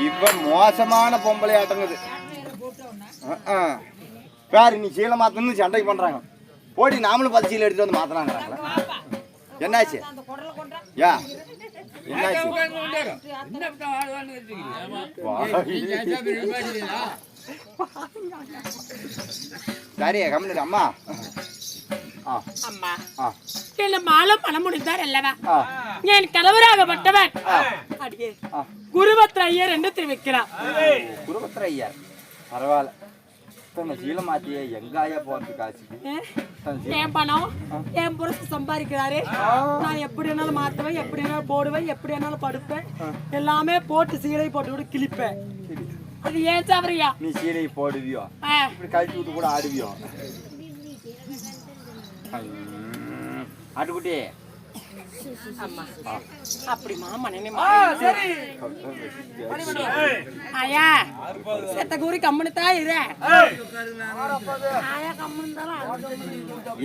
இவ மோசமான பொம்பளை ஆட்டங்குது. பேரு நீ சீலை மாத்தணும்னு சண்டைக்கு பண்றாங்க. போடி நாமளும் பத்து சீலை எடுத்துட்டு வந்து மாத்தலாங்கிறாங்களா என்னாச்சு? யா சரி கம்மிடு அம்மா. ஆ. அம்மா. ஆ. என்ன மாலை பண்ண முடிந்தார் அல்லவா என் கணவராகப்பட்டவன் அடியே. குருபத்ர ஐயர் என்று தெரிவிக்கிறார் குருபத்திர ஐயா பரவாயில்ல. இத்தனை சீலை மாத்தியே எங்காயா போறது என் பணம்? என் புருஷன் சம்பாதிக்கிறாரு? நான் எப்படி வேணாலும் மாத்துவேன் எப்படி வேணாலும் போடுவேன் எப்படி வேணாலும் படுப்பேன். எல்லாமே போட்டு சீலை போட்டு கூட கிழிப்பேன். அது ஏன் தவறியா? நீ சீலை போடுவியோ? இப்படி கழிச்சு விட்டு கூட ஆடுவியோ. ஆட்டுக்குட்டி அம்மா அப்படி மாமா நினைமா. ஆயா செத்த கூறி கம்முனுத்தா கம்முனு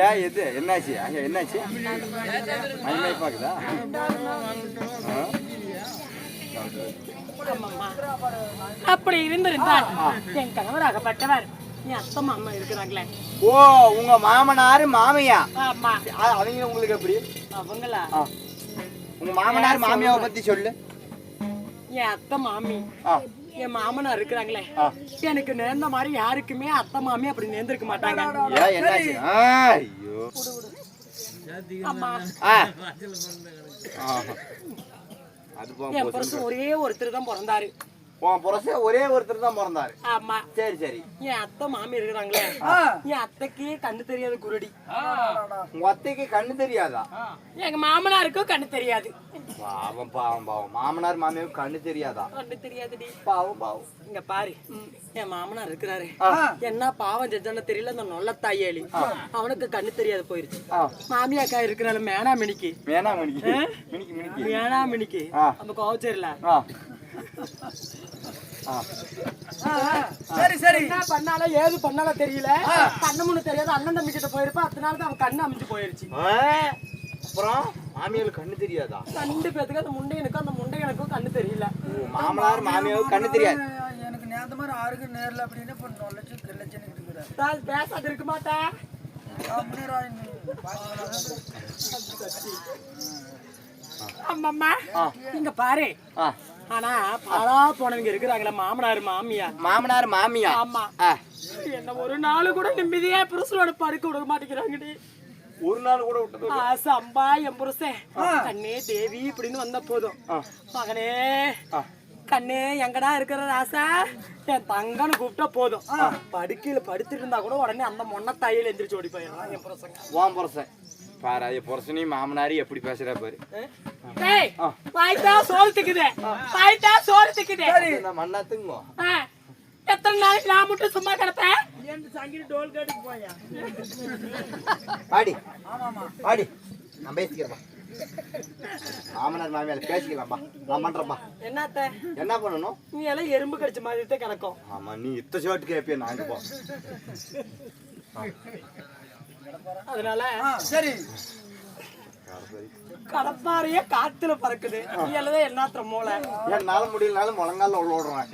ஏன் எது என்னாச்சு? ஐயா என்னாச்சு? பாக்குதா? ஆமாம்மா. அப்படி இருந்திருந்தால் என் கணவராகப்பட்டவர் என் அத்தை மாமா இருக்கிறாங்களே. ஓ உங்க மாமனாரு மாமியா? ஆமா அவங்க உங்களுக்கு எப்படி? அவங்களா. உங்க மாமனார் மாமியாவை பத்தி சொல்லு. என் அத்தை மாமி. என் மாமனார் இருக்கிறாங்களே. எனக்கு நேர்ந்த மாதிரி யாருக்குமே அத்தை மாமி அப்படி நேர்ந்திருக்க மாட்டாங்க. என் புருஷன் ஒரே ஒருத்தர் தான் பிறந்தாரு. உன் புரச ஒரே ஒருத்தர் தான் பிறந்தாரு. ஆமா. சரி சரி. என் அத்தை மாமி இருக்கிறாங்களே. என் அத்தைக்கே கண்ணு தெரியாத குருடி. உங்க அத்தைக்கு கண்ணு தெரியாதா? எங்க மாமனாருக்கும் கண்ணு தெரியாது. பாவம் பாவம் பாவம். மாமனார் மாமியாவுக்கு கண்ணு தெரியாதா? கண்ணு தெரியாதுடி. பாவம் பாவம். இங்க பாரு. என் மாமனார் இருக்கிறாரு. என்ன பாவம் செஞ்சோன்னு தெரியல அந்த நொல்ல தாயேலி அவனுக்கு கண்ணு தெரியாது போயிருச்சு. மாமியாக்கா இருக்கிறாள் மேனாமினிக்கு. வேணா மினிக்கு மினிக்கு மினிக்கு. மேனாமினிக்கு. ஆ. நம்ம கோவச்சரில. சரி சரி. என்ன பண்ணாலும் ஏது பண்ணாலும் தெரியல. கண்ணு முன்னு தெரியாது அண்ணன் தம்பி கிட்ட போயிருப்பா. அத்தனை நாளுக்கு அவன் கண்ணு அமைஞ்சு போயிருச்சு. அப்புறம் மாமியாருக்கு கண்ணு தெரியாதா? ரெண்டு பேத்துக்கு அந்த முண்டையனுக்கும் அந்த முண்டையனுக்கும் கண்ணு தெரியல. மாமனார் மாமியாவுக்கு கண்ணு தெரியாது. எனக்கு நேர்ந்த மாதிரி ஆறுக்கு நேர்ல அப்படின்னு இப்ப நொல்லச்சு கிள்ளச்சுன்னு இருக்கிறார் பேசாது இருக்க மாட்டேன் ஆமாம்மா இங்க பாரு. ஆனா பாலா போனவங்க இருக்கிறாங்களே மாமனார் மாமியா. மாமனார் மாமியா. ஆமா. என்ன ஒரு நாள் கூட நிம்மதியா புருஷனோட படுக்க விட மாட்டேங்கிறாங்கடி. ஒரு நாள் கூட விட்டது ஆசை அம்பா என் புருஷன். கண்ணே தேவி இப்படின்னு வந்த போதும். மகனே. கண்ணே எங்கடா இருக்கிற ராசா? என் தங்கன்னு கூப்பிட்டா போதும். படுக்கையில படுத்துட்டு இருந்தா கூட உடனே அந்த மொன்ன தையில எந்திரிச்சு ஓடி போயிடலாம் என் புருஷங்க. உன் புரசன் பாரு அது புரசனையும் மாமனாரி எப்படி பேசுறா பாரு. ஏய் வாய்த்தா சோறு திக்குது. வாய்த்தா சோறு திக்குது. மண்ணாத்துங்கோ ஆ, எத்தனை நாளைக்கு நான் மட்டும் சும்மா கிடப்பேன்? பாடி. பாடி. நான் பேசிக்கிறேன்பா மாமனார் மாமியார் பேசிக்கலாம்பா நான் பண்றேன்பா என்னத்த? என்ன பண்ணணும்? நீ எல்லாம் எறும்பு கடிச்ச மாதிரி தான் கிடக்கும். ஆமா நீ இத்த ஷர்ட் கேப்பிய நாங்க போ. அதனால சரி. கடப்பாறையே காத்துல பறக்குது. நீ எல்லாம் என்னத்த மூளை? என்னால முடியலனாலும் முழங்கால உள்ள விடுறான்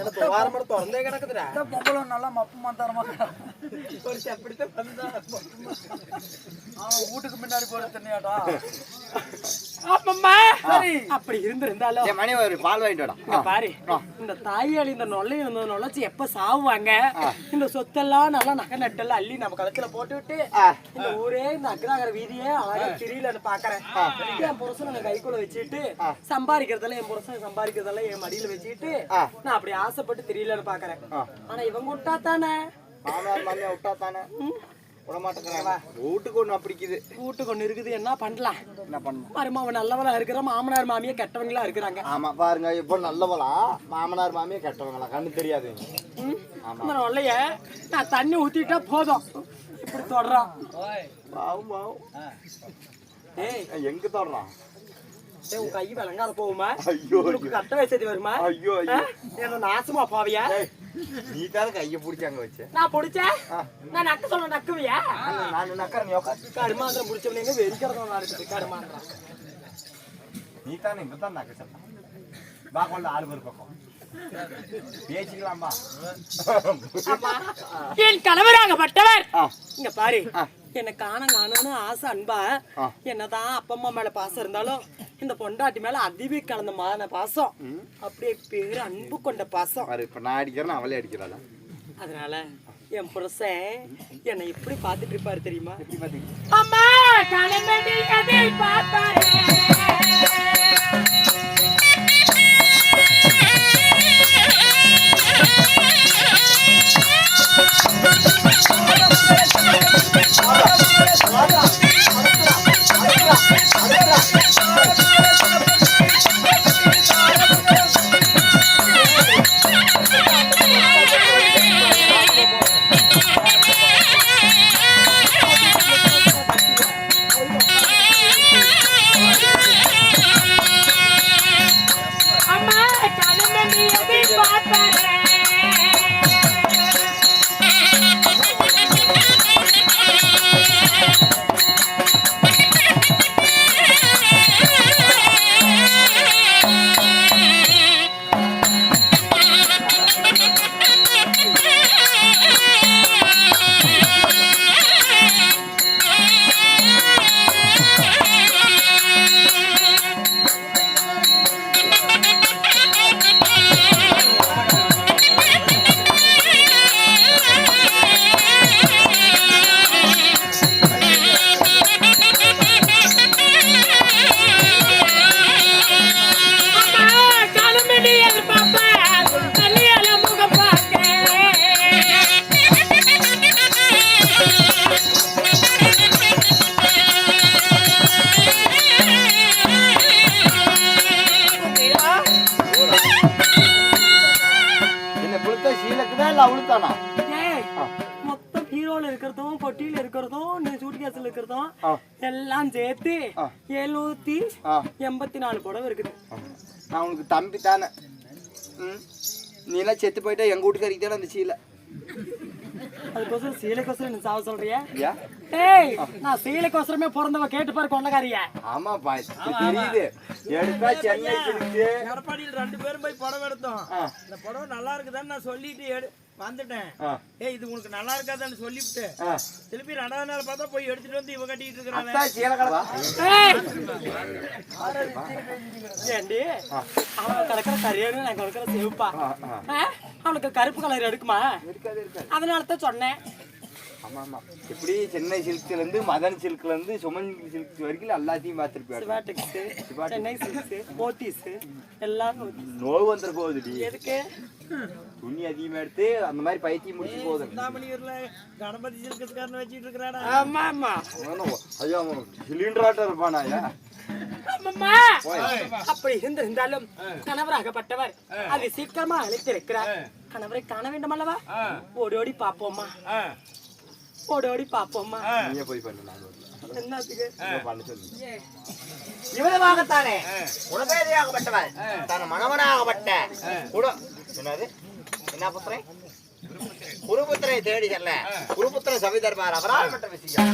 எனக்கு வாரம் திறந்தே கிடக்குதுடா. பொம்பளை நல்லா மப்பு மாத்தாரமா ஒரு அப்படித்தான் வந்தா அவன் வீட்டுக்கு முன்னாடி போற தண்ணியாட்டா? அப்படி இருந்திருந்தாலும் மணி ஒரு பால் வாங்கிட்டு பாரு. இந்த தாயாளி இந்த நொல்லை நொலைச்சு எப்ப சாவுவாங்க? இந்த சொத்தெல்லாம் நல்லா நகை நட்டெல்லாம் அள்ளி நம்ம கழுத்துல போட்டு விட்டு. இந்த ஊரே இந்த அக்ராகர வீதியே அழகா தெரியலன்னு பாக்குறேன். என் புருஷனை நான் கைக்குள்ள வச்சுட்டு சம்பாதிக்கிறதெல்லாம் என் புருஷன் சம்பாதிக்கிறதெல்லாம் என் மடியில வச்சுட்டு. நான் அப்படி ஆசைப்பட்டு தெரியலன்னு பாக்குறேன். ஆனா இவங்க விட்டா தானே மாமனார் மாமியா விட்டா தானே வீட்டுக்கு ஒண்ணு அப்படிக்குது வீட்டுக்கு ஒண்ணு இருக்குது என்ன பண்ணலாம்? என்ன பண்ணணும்? மருமவன் நல்லவளா இருக்கிற மாமனார் மாமியா கெட்டவங்களா இருக்கிறாங்க. ஆமா பாருங்க இப்போ நல்லவளா மாமனார் மாமியா கெட்டவங்களா? கண்ணு தெரியாது. நொல்லைய நான் தண்ணி ஊத்திட்டா போதும். இப்படி தொடறான். பாவம் பாவம் ஏய் எங்க ஏய், உன் கை விளங்காத போகுமா? ஐயோ கட்ட வசதி வருமா? ஐயோ? ஐயோ. நாசமா போவியா? நீ தானே கையை வச்ச. நான் பிடிச்சேன். நான் நக்க சொல்ல நக்குவியா? நான் நக்கற நீ உட்கார் கருமாந்திரம் பிடிச்சவனே வெறிக்கிறதா இருக்குது கருமாந்திரம் நீ தானே இப்ப தான் நக்க சொன்ன. வா கொள்ள ஆளு ஒரு பக்கம். பேசிக்கலாமா என் கணவராகப்பட்டவர். இங்க பாரு. என்ன காண காணன்னு ஆசை அன்பா. என்னதான் அப்பா அம்மா மேல பாசம் இருந்தாலும் இந்த பொண்டாட்டி மேல அதிவி கலந்த மான பாசம். அப்படியே பேரு அன்பு கொண்ட பாசம். இப்ப நான் அடிக்கிறேன் அவளே அடிக்கிறாளா? அதனால என் புருஷன் என்னை எப்படி பார்த்துட்டு இருப்பாரு தெரியுமா? அம்மா கணவன் எதை பார்த்தாரே ஏய், மொத்தம் ஹீரோல இருக்கிறதும் கொட்டியில இருக்கிறதும் நீ சூட் கேஸ்ல இருக்கிறதும். எல்லாம் சேர்த்து. எழுநூத்தி. எண்பத்தி நாலு புடவை இருக்குது. நான் உனக்கு தம்பி தானே. ம்? நீ எல்லாம் செத்து போயிட்டா எங்க வீட்டுக்காரிக்கு தானே அந்த சீலை? அதுக்கோசரம் சீலைக்கோசரம் நீ சாவ சொல்றியா? ஏய் நான் சீலைக்கோசரமே பிறந்தவ கேட்டு பாரு கொண்டக்காரிய. ஆமாப்பா இது தெரியுது. எடுத்தா சென்னை சிலுக்கு எடப்பாடியில் ரெண்டு பேரும் போய் புடவை எடுத்தோம். இந்த புடவை நல்லா இருக்குதான்னு நான் சொல்லிட்டு எடு வந்துட்டேன். ஏய் இது உனக்கு நல்லா இருக்காதான்னு சொல்லிவிட்டு. திருப்பி ரெண்டாவது நாள் பார்த்தா போய் எடுத்துட்டு வந்து இவ கட்டிட்டு ஏண்டி? அவன் கிடக்கிற கரியன்னு நான் கிடக்கிற செவப்பா. ஆ? அவனுக்கு கருப்பு கலர் எடுக்குமா? அதனால தான் சொன்னேன். ஆமா ஆமா எப்படி சென்னை சில்க்ல இருந்து மதன் சில்க்ல இருந்து சுமன் சில்க் வரைக்கும் எல்லாத்தையும் பார்த்துருப்பேன் சிவாட்டிக்ஸ் சென்னை சில்க்ஸ் போத்தீஸ் எல்லாம். நோவு வந்துட போகுதுடி. எதுக்கு? துணி அதிகமா எடுத்து அந்த மாதிரி பைத்தியம் முடிச்சு போகுது. கணபதி சில்கஸ்காரன் வச்சிட்டு இருக்கிறாடா. ஆமா ஆமா அவனும் ஐயோ அவன் சிலிண்டர் ஆட்டம் இருப்பானா ஐயா? அம்மம்மா. அப்படி இருந்து இருந்தாலும் கணவராகப்பட்டவர் அது சீக்கிரமா அழைத்திருக்கிறார். கணவரை காண வேண்டும் அல்லவா ஓடி ஓடி பாப்போமா ஓடி ஓடி பாப்போமா நீயே போய் பண்ணு நான். என்னத்துக்கு? பண்ண இவ்வளவாகத்தானே தன் மணவனாகப்பட்ட. குட என்னது? என்ன புத்திரன் குருபுத்திரை தேடி செல்ல குருபுத்திர சபை தர்பார் அவரால் பட்ட விஷயம்